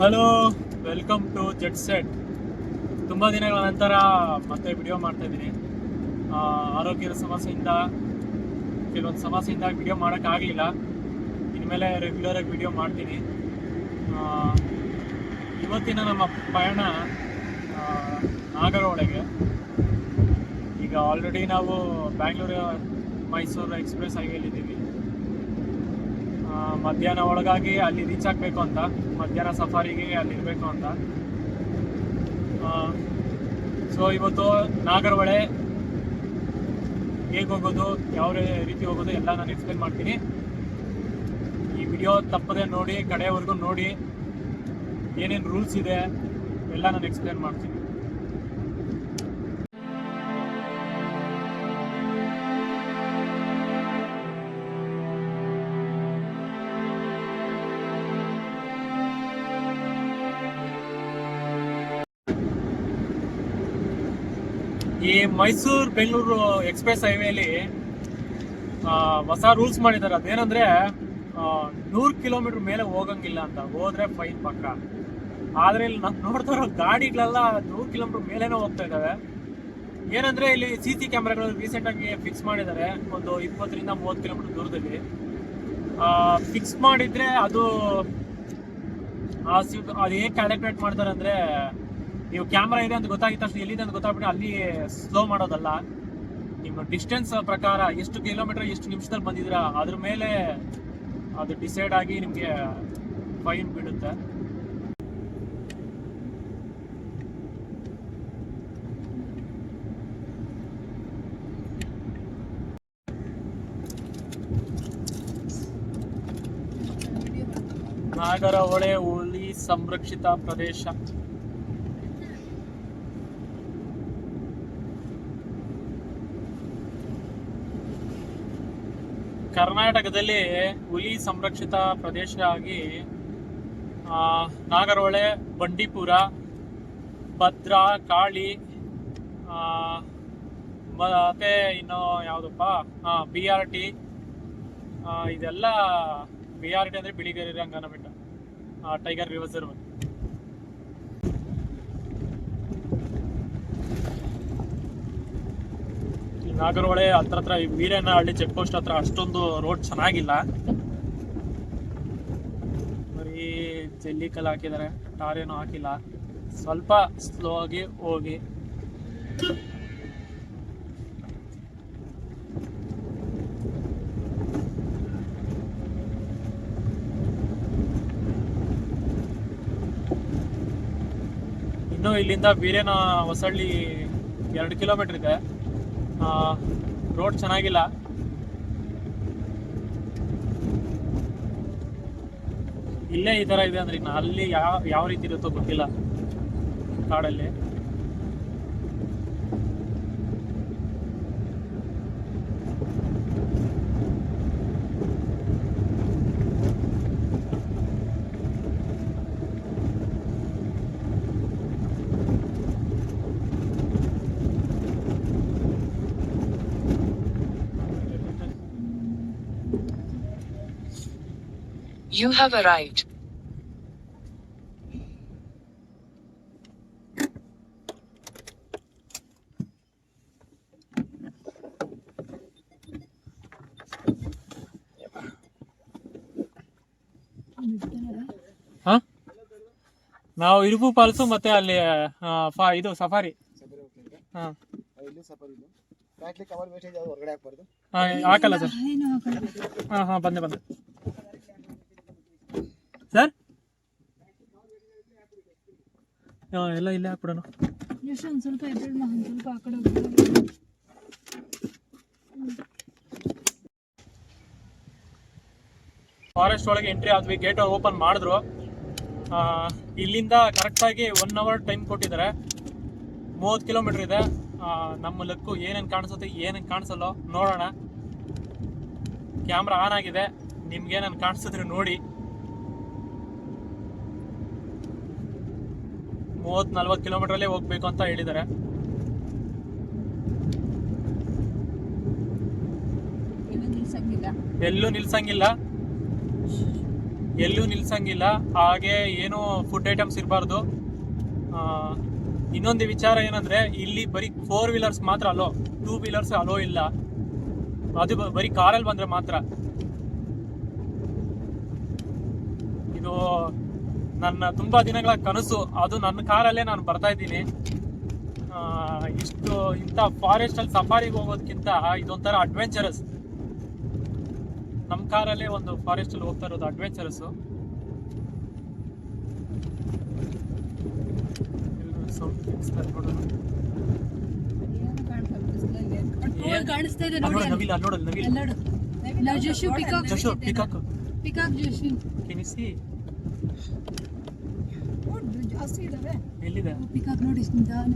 Hello welcome to jet set ತುಂಬ ದಿನಗಳ ನಂತರ ಮತ್ತೆ ವಿಡಿಯೋ ಮಾಡ್ತಾ ಆ, ಆರೋಗ್ಯದ ಸಮಸ್ಯೆಯಿಂದ ಕೆಲವೊಂದು ಸಮಸ್ಯೆಯಿಂದ ವಿಡಿಯೋ ಮಾಡೋಕ್ಕಾಗಲಿಲ್ಲ ಇನ್ಮೇಲೆ ರೆಗ್ಯುಲರಾಗಿ ವಿಡಿಯೋ ಮಾಡ್ತೀನಿ. ಇವತ್ತಿನ ನಮ್ಮ ಪಯಣ ನಾಗರಹೊಳೆಗೆ. ಈಗ ಆಲ್ರೆಡಿ ನಾವು ಬ್ಯಾಂಗ್ಳೂರು ಮೈಸೂರು ಎಕ್ಸ್ಪ್ರೆಸ್ ಆಗಿ ಆ, ಮಧ್ಯಾಹ್ನ ಒಳಗಾಗಿ ಅಲ್ಲಿ ರೀಚ್ ಆಗಬೇಕು ಅಂತ, ಮಧ್ಯಾಹ್ನ ಸಫಾರಿಗೆ ಅಲ್ಲಿ ಇರಬೇಕು ಅಂತ ಸೊ ಇವತ್ತು ನಾಗರಹೊಳೆ ಹೇಗೆ ಹೋಗೋದು, ಯಾವ ರೀತಿ ಹೋಗೋದು ಎಲ್ಲ ನಾನು ಎಕ್ಸ್ಪ್ಲೇನ್ ಮಾಡ್ತೀನಿ. ಈ ವಿಡಿಯೋ ತಪ್ಪದೆ ನೋಡಿ ಕಡೆಯವರೆಗೂ ನೋಡಿ, ಏನೇನು ರೂಲ್ಸ್ ಇದೆ, ಎಲ್ಲ ನಾನು ಎಕ್ಸ್ಪ್ಲೇನ್ ಮಾಡ್ತೀನಿ. ಈ ಮೈಸೂರು ಬೆಂಗಳೂರು ಎಕ್ಸ್ಪ್ರೆಸ್ ಹೈವೇಲಿ ಹೊಸ ರೂಲ್ಸ್ ಮಾಡಿದ್ದಾರೆ ಅದೇನಂದ್ರೆ ನೂರು ಕಿಲೋಮೀಟರ್ ಮೇಲೆ ಹೋಗಂಗಿಲ್ಲ ಅಂತ. ಹೋದ್ರೆ ಫೈನ್ ಪಕ್ಕ. ಆದ್ರೆ ಇಲ್ಲಿ ನಾವು ನೋಡ್ತಾ ಇರೋ ಗಾಡಿಗಳೆಲ್ಲ ನೂರು ಕಿಲೋಮೀಟರ್ ಮೇಲೇನೆ ಹೋಗ್ತಾ ಇದಾವೆ. ಏನಂದ್ರೆ ಇಲ್ಲಿ ಸಿ ಸಿ ಕ್ಯಾಮ್ರಾಗಳು ರೀಸೆಂಟ್ ಆಗಿ ಫಿಕ್ಸ್ ಮಾಡಿದ್ದಾರೆ ಒಂದು ಇಪ್ಪತ್ತರಿಂದ ಮೂವತ್ತು ಕಿಲೋಮೀಟರ್ ದೂರದಲ್ಲಿ. ಫಿಕ್ಸ್ ಮಾಡಿದ್ರೆ ಅದು ಅದು ಹೇಗೆ ಕ್ಯಾಲ್ಕುಲೇಟ್ ಮಾಡ್ತಾರೆ ಅಂದ್ರೆ ನೀವು ಕ್ಯಾಮ್ರಾ ಇದೆ ಅಂತ ಗೊತ್ತಾಗಿದ ತಕ್ಷಣ ಎಲ್ಲಿದೆ ಅಂತ ಗೊತ್ತಾಗ್ಬಿಟ್ಟು ಅಲ್ಲಿ ಸ್ಲೋ ಮಾಡೋದಲ್ಲ. ನಿಮ್ಮ ಡಿಸ್ಟೆನ್ಸ್ ಪ್ರಕಾರ ಎಷ್ಟು ಕಿಲೋಮೀಟರ್ ಎಷ್ಟು ನಿಮಿಷದಲ್ಲಿ ಬಂದಿದ್ದೀರಾ, ಅದ್ರ ಮೇಲೆ ಅದು ಡಿಸೈಡ್ ಆಗಿ ನಿಮಗೆ ಫೈನ್ ಬೀಳುತ್ತೆ. ನಾಗರಹೊಳೆ ಹುಲಿ ಸಂರಕ್ಷಿತ ಪ್ರದೇಶ. ಕರ್ನಾಟಕದಲ್ಲಿ ಹುಲಿ ಸಂರಕ್ಷಿತ ಪ್ರದೇಶ ಆಗಿ ನಾಗರಹೊಳೆ, ಬಂಡೀಪುರ, ಭದ್ರಾ, ಕಾಳಿ ಮತ್ತೆ ಇನ್ನು ಯಾವುದಪ್ಪ? ಬಿ ಆರ್ ಟಿ ಇದೆಲ್ಲ ಬಿ ಆರ್ ಟಿ ಅಂದರೆ ಬಿಳಿಗಿರಿ ರಂಗನ ಬೆಟ್ಟ ಟೈಗರ್ ರಿಸರ್ವ್ ನಾಗರಹೊಳೆ ಹತ್ರ ಹತ್ರ ವೀರನಹಳ್ಳಿ ಚೆಕ್ ಪೋಸ್ಟ್ ಹತ್ರ ಅಷ್ಟೊಂದು ರೋಡ್ ಚೆನ್ನಾಗಿಲ್ಲ. ಬರೀ ಜಲ್ಲಿ ಕಲ್ಲು ಹಾಕಿದ್ದಾರೆ, ಟಾರ್ ಏನೂ ಹಾಕಿಲ್ಲ. ಸ್ವಲ್ಪ ಸ್ಲೋ ಆಗಿ ಹೋಗಿ. ಇನ್ನು ಇಲ್ಲಿಂದ ವೀರೇನ ಹೊಸಳ್ಳಿ ಎರಡು ಕಿಲೋಮೀಟರ್ ಇದೆ. ರೋಡ್ ಚೆನ್ನಾಗಿಲ್ಲ. ಇಲ್ಲೇ ಈ ಥರ ಇದೆ ಅಂದ್ರೆ ಇನ್ನು ಅಲ್ಲಿ ಯಾವ ಯಾವ ರೀತಿ ಇರುತ್ತೋ ಗೊತ್ತಿಲ್ಲ ಕಾಡಲ್ಲಿ. You have arrived. ಹಾ? ನಾವು ಇರುಪು ಪಾಲ್ಸು ಮತ್ತೆ ಅಲ್ಲಿ ಆ, ಫಾ ಇದು ಸಫಾರಿ. ಹಾ, ಹಾಕಲ್ಲ ಸರ್. ಹಾ ಹಾ ಬಂದೆ ಬಂದೆ ಸರ್ ಹಾ, ಎಲ್ಲ ಇಲ್ಲೇ ಹಾಕ್ಬಿಡೋಣ. ಎಷ್ಟು ಒಂದು ಸ್ವಲ್ಪ ಎಬ್ಬಿಡ್ ಮಾ ಒಂದು ಸ್ವಲ್ಪ ಆ ಕಡೆ ಹೋಗ್ಬಿಡು. ಫಾರೆಸ್ಟ್ ಒಳಗೆ ಎಂಟ್ರಿ ಆದ್ವಿ ಗೇಟ್ ಓಪನ್ ಮಾಡಿದ್ರು. ಆ, ಇಲ್ಲಿಂದ ಕರೆಕ್ಟಾಗಿ ಒನ್ ಅವರ್ ಟೈಮ್ ಕೊಟ್ಟಿದ್ದಾರೆ. ಮೂವತ್ತು ಕಿಲೋಮೀಟರ್ ಇದೆ. ಆ, ನಮ್ಮ ಲಕ್ಕು ಏನೇನು ಕಾಣಿಸುತ್ತೆ ಏನೇನು ಕಾಣಿಸಲ್ಲೋ ನೋಡೋಣ. ಕ್ಯಾಮ್ರಾ ಆನ್ ಆಗಿದೆ. ನಿಮ್ಗೆ ಏನೇನು ಕಾಣಿಸಿದ್ರೆ ನೋಡಿ. ಮೂವತ್ತು ಕಿಲೋಮೀಟರ್ ಕಿಲೋಮೀಟ್ರಲ್ಲೇ ಹೋಗ್ಬೇಕು ಅಂತ ಹೇಳಿದ್ದಾರೆ. ಎಲ್ಲೂ ನಿಲ್ಸಂಗಿಲ್ಲ. ಎಲ್ಲೂ ನಿಲ್ಸಂಗಿಲ್ಲ. ಹಾಗೆ ಏನು ಫುಡ್ ಐಟಮ್ಸ್ ಇರಬಾರ್ದು. ಇನ್ನೊಂದು ವಿಚಾರ ಏನಂದ್ರೆ ಇಲ್ಲಿ ಬರೀ ಫೋರ್ ವೀಲರ್ಸ್ ಮಾತ್ರ ಅಲೋ ಟೂ ವೀಲರ್ಸ್ ಅಲೋ ಇಲ್ಲ. ಅದು ಬರೀ ಕಾರಲ್ಲಿ ಬಂದ್ರೆ ಮಾತ್ರ. ಇದು ನನ್ನ ತುಂಬಾ ದಿನಗಳ ಕನಸು. ಅದು ನನ್ನ ಕಾರಲ್ಲೇ ನಾನು ಬರ್ತಾ ಇದ್ದೀನಿ. ಇಷ್ಟು ಇಂಥ ಫಾರೆಸ್ಟ್ ಅಲ್ಲಿ ಸಫಾರಿಗೆ ಹೋಗೋದಕ್ಕಿಂತ ಇದೊಂಥರ ಅಡ್ವೆಂಚರಸ್ ನಮ್ಮ ಕಾರಲ್ಲೇ ಒಂದು ಫಾರೆಸ್ಟ್ ಅಲ್ಲಿ ಹೋಗ್ತಾ ಇರೋದು ಅಡ್ವೆಂಚರಸ್ ನೋಡಲ್ಲ ಪಿಕಾಕ್. ಜಶು ಪಿಕಾಕ್. ಪಿಕಾಕ್ ಜಾಸ್ತಿ ಇದಾವೆ ಎಲ್ಲಿದೆ ಪಿಕಾಕ್ ನೋಡಿ ನಿಧಾನ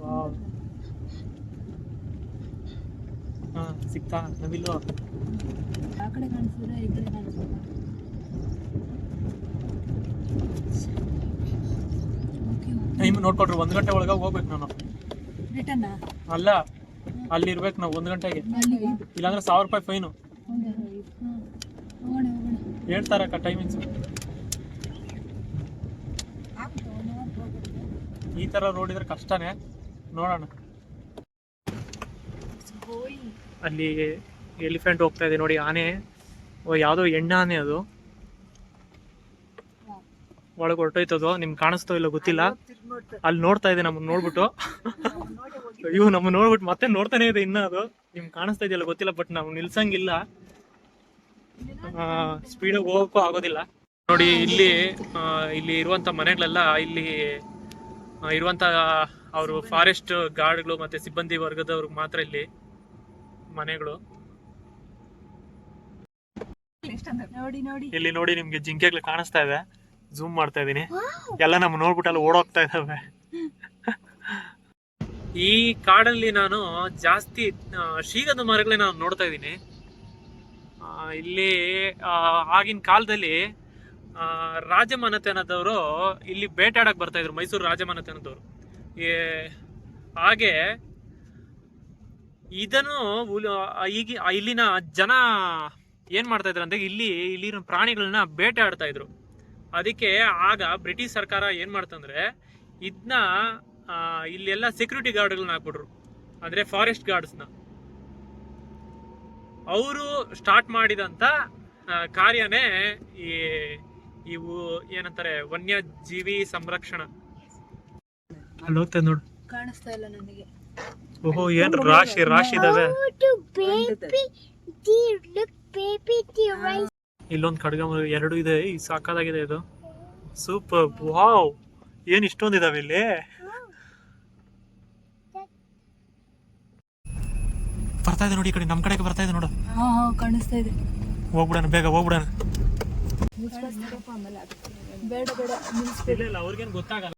ವಾವ್. ಹಾ ಸಿಕ್ತಾ? ನವಿಲು ಆ ಕಡೆ ಕಾಣಿಸಿದ್ರೆ ಈ ಕಡೆ ಕಾಣಿಸ್ತಾರೆ ಓಕೆ ಟೈಮ್ ನೋಡ್ಕೊಟ್ರು ಒಂದು ಗಂಟೆ ಒಳಗೆ ಹೋಗ್ಬೇಕು ನಾನು. ರಿಟರ್ನ್ ಅಲ್ಲ ಅಲ್ಲಿ ಇರ್ಬೇಕು ನಾವು ಒಂದು ಗಂಟೆಗೆ. ಇಲ್ಲಾಂದ್ರೆ ಸಾವಿರ ರೂಪಾಯಿ ಫೈನು. ಹೇಳ್ತಾರಕ್ಕ ಟೈಮಿಂಗ್ಸ್ ಈ ತರ ನೋಡಿದ್ರೆ ಕಷ್ಟನೇ. ನೋಡೋಣ. ಅಲ್ಲಿ ಎಲಿಫೆಂಟ್ ಹೋಗ್ತಾ ಇದೆ ನೋಡಿ, ಆನೆ. ಯಾವುದೋ ಎಣ್ಣೆ ಆನೆ ಅದು. ಒಳಗೆ ಹೊರಟೋಯ್ತದ ನಿಮ್ ಕಾಣಿಸ್ತೋ ಇಲ್ಲ ಗೊತ್ತಿಲ್ಲ. ಅಲ್ಲಿ ನೋಡ್ತಾ ಇದೆ ನಮ್ಮನ್ನ ನೋಡ್ಬಿಟ್ಟು. ಅಯ್ಯೋ ನಮ್ಮ ನೋಡ್ಬಿಟ್ಟು ಮತ್ತೆ ನೋಡ್ತಾನೆ ಇದೆ ಇನ್ನ ಅದು. ನಿಮ್ಗೆ ಕಾಣಿಸ್ತಾ ಇದೆಯಲ್ಲ ಗೊತ್ತಿಲ್ಲ, ಬಟ್ ನಾವು ನಿಲ್ಸಂಗಿಲ್ಲ. ಸ್ಪೀಡಾಗಿ ಹೋಗೋಕ್ಕೂ ಆಗೋದಿಲ್ಲ. ನೋಡಿ, ಇಲ್ಲಿ ಇಲ್ಲಿ ಇರುವಂತ ಮನೆಗಳೆಲ್ಲ ಇಲ್ಲಿ ಆ, ಇರುವಂತ ಅವರು ಫಾರೆಸ್ಟ್ ಗಾರ್ಡ್ಗಳು ಮತ್ತೆ ಸಿಬ್ಬಂದಿ ವರ್ಗದವ್ರಿಗೆ ಮಾತ್ರ ಇಲ್ಲಿ ಮನೆಗಳು. ನೋಡಿ ನೋಡಿ. ಇಲ್ಲಿ ನೋಡಿ ನಿಮ್ಗೆ ಜಿಂಕೆಗಳು ಕಾಣಿಸ್ತಾ ಇದೆ. ಝೂಮ್ ಮಾಡ್ತಾ ಇದೀನಿ. ಎಲ್ಲ ನಮ್ ನೋಡ್ಬಿಟ್ಟು ಅಲ್ಲಿ ಓಡೋಗ್ತಾ ಇದಾವೆ. ಈ ಕಾಡಲ್ಲಿ ನಾನು ಜಾಸ್ತಿ ಶೀಗದ ಶ್ರೀಗಂಧ ಮರಗಳೇ ನಾನು ನೋಡ್ತಾ ಇದ್ದೀನಿ ಆ, ಇಲ್ಲಿ ಆಗಿನ ಕಾಲದಲ್ಲಿ ರಾಜಮನೆತನದವರು ಇಲ್ಲಿ ಬೇಟಾಡಕ್ ಬರ್ತಾ ಇದ್ರು, ಮೈಸೂರು ರಾಜಮನೆತನದವರು. ಹಾಗೆ ಇದನ್ನು ಈಗ ಇಲ್ಲಿನ ಜನ ಏನ್ ಮಾಡ್ತಾ ಇದ್ರು ಅಂದ್ರೆ ಇಲ್ಲಿ ಇಲ್ಲಿನ ಪ್ರಾಣಿಗಳನ್ನ ಬೇಟೆ ಆಡ್ತಾ ಇದ್ರು. ಅದಕ್ಕೆ ಆಗ ಬ್ರಿಟಿಷ್ ಸರ್ಕಾರ ಏನ್ ಮಾಡ್ತಂದ್ರೆ ಇದನ್ನ ಇಲ್ಲೆಲ್ಲ ಸೆಕ್ಯೂರಿಟಿ ಗಾರ್ಡ್ಗಳನ್ನ ಹಾಕ್ಬಿಟ್ರು. ಅಂದ್ರೆ ಫಾರೆಸ್ಟ್ ಗಾರ್ಡ್ಸ್ನ ಅವರು ಸ್ಟಾರ್ಟ್ ಮಾಡಿದಂತ ಕಾರ್ಯನೇ ಈ ಇವು ಏನಂತಾರೆ ವನ್ಯಜೀವಿ ಜೀವಿ ಸಂರಕ್ಷಣ ಹೋಗ್ತದೆ ನೋಡು. ಕಾಣಿಸ್ತಾ ಇಲ್ಲ ನನಗೆ. ಓಹೋ ಏನ್ ರಾಶಿ ರಾಶಿ ಇದಾವೆ. ಇಲ್ಲೊಂದು ಖಡ್ಗ ಮರ ಎರಡು ಇದೆ. ಈ ಸಾಕಾದಾಗಿದೆ ಇದು. ಸೂಪರ್ ವಾವ್ ಏನ್ ಇಷ್ಟೊಂದು ಇದಾವೆ ಇಲ್ಲಿ? ಬರ್ತಾ ಇದೆ ನೋಡಿ ಈ ಕಡೆ ನಮ್ ಕಡೆಗೆ ಬರ್ತಾ ಇದೆ ನೋಡು. ಹಾ ಹಾ ಕಾಣಿಸ್ತಾ ಇದೆ. ಹೋಗ್ಬಿಡಣ ಬೇಗ ಹೋಗ್ಬಿಡಣ. ಬೇಡ ಬೇಡ ಅವ್ರಿಗೇನು ಗೊತ್ತಾಗಲ್ಲ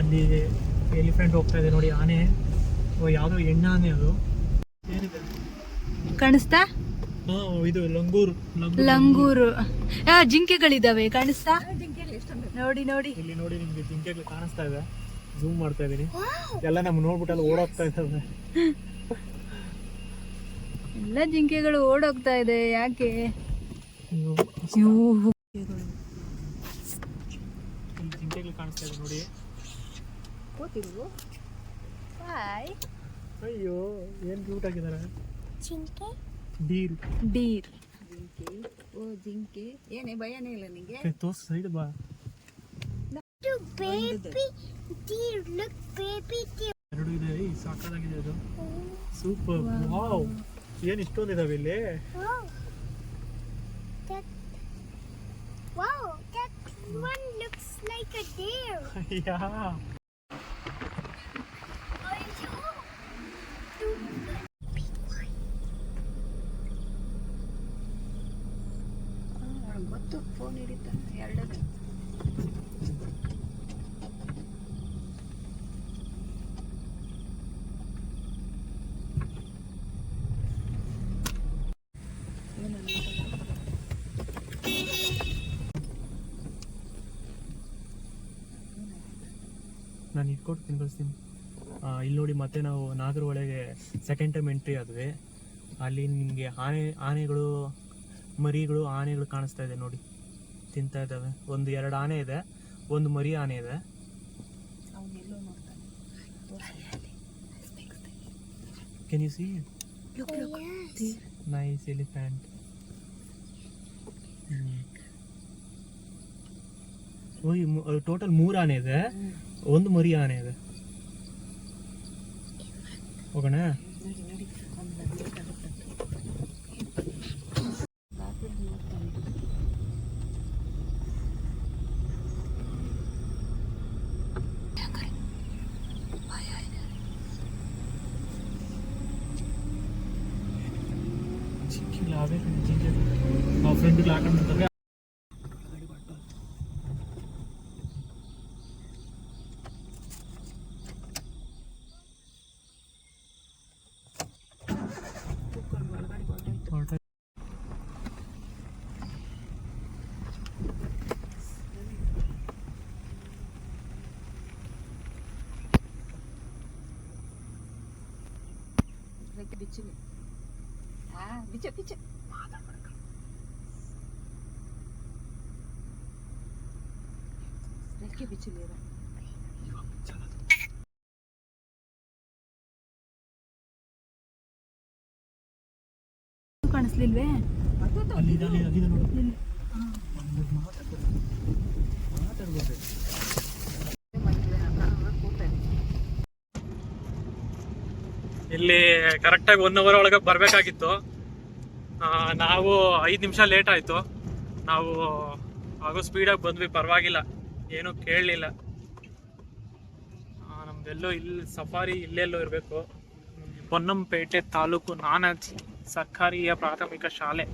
ಅಲ್ಲಿ ಎಲಿಫೆಂಟ್ ಹೋಗ್ತಾ ಇದೆ ನೋಡಿ ಆನೆ ಯಾವ್ದೋ ಎಣ್ಣೆ ಆನೆ ಅದು ಕಾಣಿಸ್ತಾ? ಇದು ಲಂಗೂರ್. ಲಂಗೂರ್ ಜಿಂಕೆಗಳಿದಾವೆ, ಕಾಣಿಸ್ತಾ? ನೋಡಿ ನೋಡಿ. ಇಲ್ಲಿ ನೋಡಿ ನಿಮ್ಗೆ ಜಿಂಕೆಗಳು ಕಾಣಿಸ್ತಾ ಇದೆ. ಝೂಮ್ ಮಾಡ್ತಾ ಇದೀನಿ. ಎಲ್ಲ ನಮ್ ನೋಡ್ಬಿಟ್ಟು ಅಲ್ಲಿ ಓಡೋಗ್ತಾ ಇದ್ದಾವೆ. ಎಲ್ಲ ಜಿಂಕೆಗಳು ಓಡೋಗ್ತಾ ಇದೆ ಯಾಕೆ? ಜಿಂಕೆಗಳು ಕಾಣಿಸ್ತಾ ಇದೆ ನೋಡಿ. ಅಯ್ಯೋ ಏನ್ ಕ್ಯೂಟ್ ಆಗಿದ್ದಾರೆ. ಜಿಂಕೆ? ಡೀರ್ ಡೀರ್ ಓ ಜಿಂಕೆ. ಏನೇ ಭಯನೇ ಇಲ್ಲ ನಿಂಗೆ? ತೋರ್ಸು ಸೈಡ್ ಬಾ. Baby deer look baby deer ಎರಡು ಇದೆ ಈ ಸಾಕಾಗಿದೆ ಅದು ಸೂಪರ್ ವಾವ್ ಏನ್ ಇಷ್ಟೊಂದು ಇದಾವೆ ಇಲ್ಲಿ wow that wow that one looks like a deer ಯಾ ನಾನು ಇಟ್ಕೊಟ್ಟು ತಿನ್ನಿಸ್ತೀನಿ ಇಲ್ಲಿ ನೋಡಿ ಮತ್ತೆ ನಾವು ನಾಗರ ಒಳಗೆ ಸೆಕೆಂಡ್ ಟೈಮ್ ಎಂಟ್ರಿ ಆದ್ವಿ. ಅಲ್ಲಿ ನಿಮಗೆ ಆನೆ ಆನೆಗಳು ಮರಿಗಳು ಆನೆಗಳು ಕಾಣಿಸ್ತಾ ಇದೆ ನೋಡಿ. ತಿಂತಾ ಇದ್ದಾವೆ. ಒಂದು ಎರಡು ಆನೆ ಇದೆ ಒಂದು ಮರಿ ಆನೆ ಇದೆ. Can you see nice elephant total ಮೂರು ಆನೆ ಇದೆ. ಒಂದು ಮರಿ ಆನೆ ಇದೆ ಹೋಗೋಣ ನಡಿ ನಡಿ ರೆಕ್ಕೆ ಬಿಚ್ಚಿಲ್ಲ ಆ ಬಿಚ್ಚ ಬಿಚ್ಚ ರೆಕ್ಕೆ ಬಿಚ್ಚಿಲ್ಲ ಕಾಣಿಸ್ಲಿಲ್ವೇ ಇಲ್ಲಿ ಕರೆಕ್ಟಾಗಿ ಒನ್ ಅವರ್ ಒಳಗೆ ಬರಬೇಕಾಗಿತ್ತು. ನಾವು ಐದು ನಿಮಿಷ ಲೇಟ್ ಆಯಿತು. ನಾವು ಆಗೋ ಸ್ಪೀಡಾಗಿ ಬಂದ್ವಿ, ಪರವಾಗಿಲ್ಲ. ಏನೂ ಕೇಳಲಿಲ್ಲ. ನಮ್ದೆಲ್ಲೋ ಇಲ್ಲಿ ಸಫಾರಿ ಇಲ್ಲೆಲ್ಲೋ ಇರಬೇಕು. ಪೊನ್ನಂಪೇಟೆ ತಾಲೂಕು ನಾನಾಜಿ ಸರ್ಕಾರಿಯ ಪ್ರಾಥಮಿಕ ಶಾಲೆ.